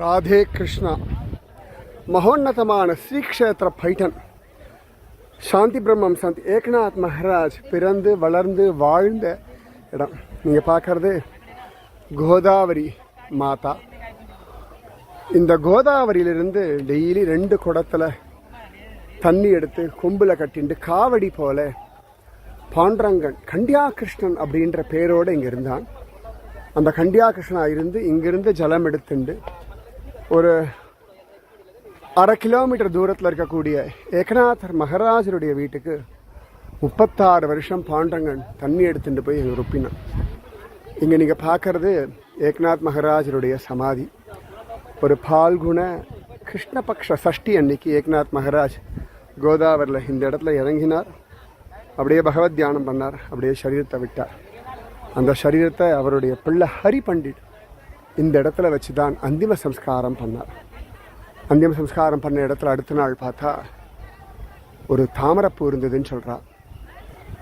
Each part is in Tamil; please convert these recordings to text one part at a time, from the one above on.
ராதே கிருஷ்ணா. மகோன்னதமான ஸ்ரீக்ஷேத்திர பைட்டன் சாந்தி பிரம்மம் சாந்தி ஏக்நாத் மஹராஜ் பிறந்து வளர்ந்து வாழ்ந்த இடம். நீங்கள் பார்க்கறது கோதாவரி மாதா. இந்த கோதாவரியிலிருந்து டெய்லி ரெண்டு குடத்தில் தண்ணி எடுத்து கொம்பில் கட்டிண்டு காவடி போல பாண்டரங்கன் கண்டியா கிருஷ்ணன் அப்படின்ற பேரோடு இங்கே இருந்தான். அந்த கண்டியா கிருஷ்ணா இருந்து இங்கிருந்து ஜலம் எடுத்துண்டு ஒரு அரை கிலோமீட்டர் தூரத்தில் இருக்கக்கூடிய ஏகநாதர் மகராஜருடைய வீட்டுக்கு முப்பத்தாறு வருஷம் பாண்டங்கன் தண்ணி எடுத்துட்டு போய் எங்கள் ரொப்பினான். இங்கே நீங்கள் பார்க்கறது ஏக்நாத் மகராஜருடைய சமாதி. ஒரு பால்குண கிருஷ்ணபக்ஷ சஷ்டி அன்னைக்கு ஏக்நாத் மகராஜ் கோதாவரியில் இந்த இடத்துல இறங்கினார். அப்படியே பகவத் தியானம் பண்ணார். அப்படியே சரீரத்தை விட்டார். அந்த சரீரத்தை அவருடைய பிள்ளை ஹரி பண்டிட் இந்த இடத்துல வச்சு தான் அந்திம சம்ஸ்காரம் பண்ணார். அந்திம சம்ஸ்காரம் பண்ண இடத்துல அடுத்த நாள் பார்த்தா ஒரு தாமரப்பூ இருந்ததுன்னு சொல்றா.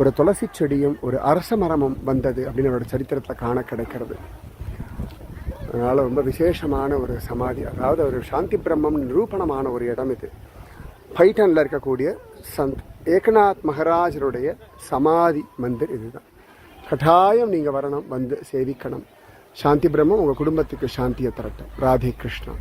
ஒரு துளசி செடியும் ஒரு அரச மரமும் வந்தது அப்படின்னு அவரோட சரித்திரத்தில் காண கிடைக்கிறது. அதனால் ரொம்ப விசேஷமான ஒரு சமாதி. அதாவது ஒரு சாந்தி பிரம்மம் நிரூபணமான ஒரு இடம் இது. பைட்டனில் இருக்கக்கூடிய சந்த் ஏகநாத் மகராஜருடைய சமாதி மந்திர் இதுதான். கட்டாயம் நீங்கள் வரணும் வந்து சேவிக்கணும். சாந்தி பிரம்மம் உங்கள் குடும்பத்துக்கு சாந்தியை தரட்டும். ராதே கிருஷ்ணா.